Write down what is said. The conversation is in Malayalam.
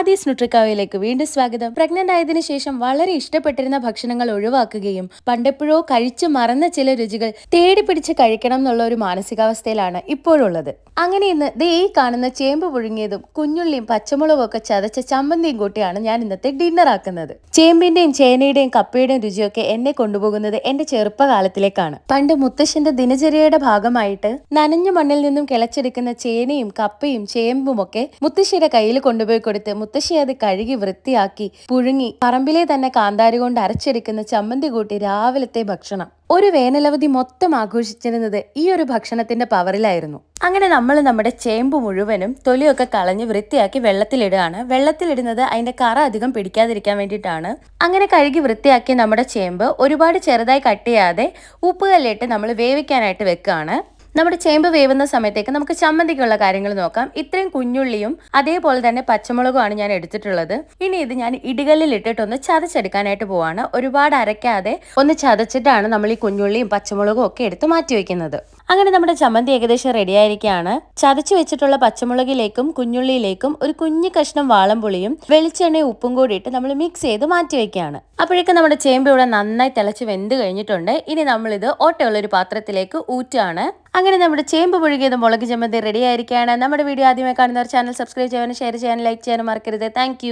ആദ്യസ് ന്യൂട്രിക്കാവയിലേക്ക് വീണ്ടും സ്വാഗതം. പ്രഗ്നന്റ് ആയതിനു ശേഷം വളരെ ഇഷ്ടപ്പെട്ടിരുന്ന ഭക്ഷണങ്ങൾ ഒഴിവാക്കുകയും പണ്ടെപ്പോഴോ കഴിച്ചു മറന്ന ചില രുചികൾ തേടി പിടിച്ച് കഴിക്കണം എന്നുള്ള ഒരു മാനസികാവസ്ഥയിലാണ് ഇപ്പോഴുള്ളത്. അങ്ങനെ ഇന്ന് ദേ കാണുന്ന ചേമ്പ് പുഴുങ്ങിയതും കുഞ്ഞുള്ളിയും പച്ചമുളകും ഒക്കെ ചതച്ച ചമ്മന്തിയും കൂട്ടിയാണ് ഞാൻ ഇന്നത്തെ ഡിന്നർ ആക്കുന്നത്. ചേമ്പിന്റെയും ചേനയുടെയും കപ്പയുടെയും രുചിയൊക്കെ എന്നെ കൊണ്ടുപോകുന്നത് എന്റെ ചെറുപ്പകാലത്തിലേക്കാണ്. പണ്ട് മുത്തശ്ശന്റെ ദിനചര്യയുടെ ഭാഗമായിട്ട് നനഞ്ഞ മണ്ണിൽ നിന്നും കിളച്ചെടുക്കുന്ന ചേനയും കപ്പയും ചേമ്പും ഒക്കെ മുത്തശ്ശിയുടെ കയ്യിൽ കൊണ്ടുപോയി കൊടുത്ത് മുത്തശ്ശി അത് കഴുകി വൃത്തിയാക്കി പുഴുങ്ങി പറമ്പിലെ തന്നെ കാന്താരി കൊണ്ട് അരച്ചെടുക്കുന്ന ചമ്മന്തി കൂട്ടി രാവിലത്തെ ഭക്ഷണം. ഒരു വേനലവധി മൊത്തം ആഘോഷിച്ചിരുന്നത് ഈ ഒരു ഭക്ഷണത്തിന്റെ പവറിലായിരുന്നു. അങ്ങനെ നമ്മൾ നമ്മുടെ ചേമ്പ് മുഴുവനും തൊലിയൊക്കെ കളഞ്ഞ് വൃത്തിയാക്കി വെള്ളത്തിലിടുകയാണ്. വെള്ളത്തിലിടുന്നത് അതിന്റെ കറ അധികം പിടിക്കാതിരിക്കാൻ വേണ്ടിയിട്ടാണ്. അങ്ങനെ കഴുകി വൃത്തിയാക്കിയ നമ്മുടെ ചേമ്പ് ഒരുപാട് ചെറുതായി കട്ട് ചെയ്യാതെ ഉപ്പുകല്ലിട്ട് നമ്മൾ വേവിക്കാനായിട്ട് വെക്കുകയാണ്. നമ്മുടെ ചേമ്പ് വേവുന്ന സമയത്തേക്ക് നമുക്ക് ചമ്മന്തിക്കുള്ള കാര്യങ്ങൾ നോക്കാം. ഇത്രയും കുഞ്ഞുള്ളിയും അതേപോലെ തന്നെ പച്ചമുളകുമാണ് ഞാൻ എടുത്തിട്ടുള്ളത്. ഇനി ഇത് ഞാൻ ഇടികല്ലിൽ ഇട്ടിട്ടൊന്ന് ചതച്ചെടുക്കാനായിട്ട് പോവാണ്. ഒരുപാട് അരയ്ക്കാതെ ഒന്ന് ചതച്ചിട്ടാണ് നമ്മൾ ഈ കുഞ്ഞുള്ളിയും പച്ചമുളകും ഒക്കെ എടുത്ത് മാറ്റി വെക്കുന്നത് അങ്ങനെ നമ്മുടെ ചമ്മന്തി ഏകദേശം റെഡി ആയിരിക്കുകയാണ്. ചതച്ചു വെച്ചിട്ടുള്ള പച്ചമുളകിലേക്കും കുഞ്ഞുള്ളിയിലേക്കും ഒരു കുഞ്ഞു കഷ്ണം വാളംപുളിയും വെളിച്ചെണ്ണയും ഉപ്പും കൂടി ഇട്ട് നമ്മൾ മിക്സ് ചെയ്ത് മാറ്റി വെക്കുകയാണ്. അപ്പോഴേക്കും നമ്മുടെ ചേമ്പ് ഇവിടെ നന്നായി തിളച്ച് വെന്ത് കഴിഞ്ഞിട്ടുണ്ട്. ഇനി നമ്മളിത് ഓട്ടയുള്ള ഒരു പാത്രത്തിലേക്ക് ഊറ്റാണ് അങ്ങനെ നമ്മുടെ ചേമ്പ് പുഴുകിയത് മുളക് ചമ്മന്തി റെഡി ആയിരിക്കുകയാണ്. നമ്മുടെ വീഡിയോ ആദ്യമായി കാണുന്നവർ ചാനൽ സബ്സ്ക്രൈബ് ചെയ്യാനും ഷെയർ ചെയ്യാനും ലൈക്ക് ചെയ്യാനും മറക്കരുത്. താങ്ക്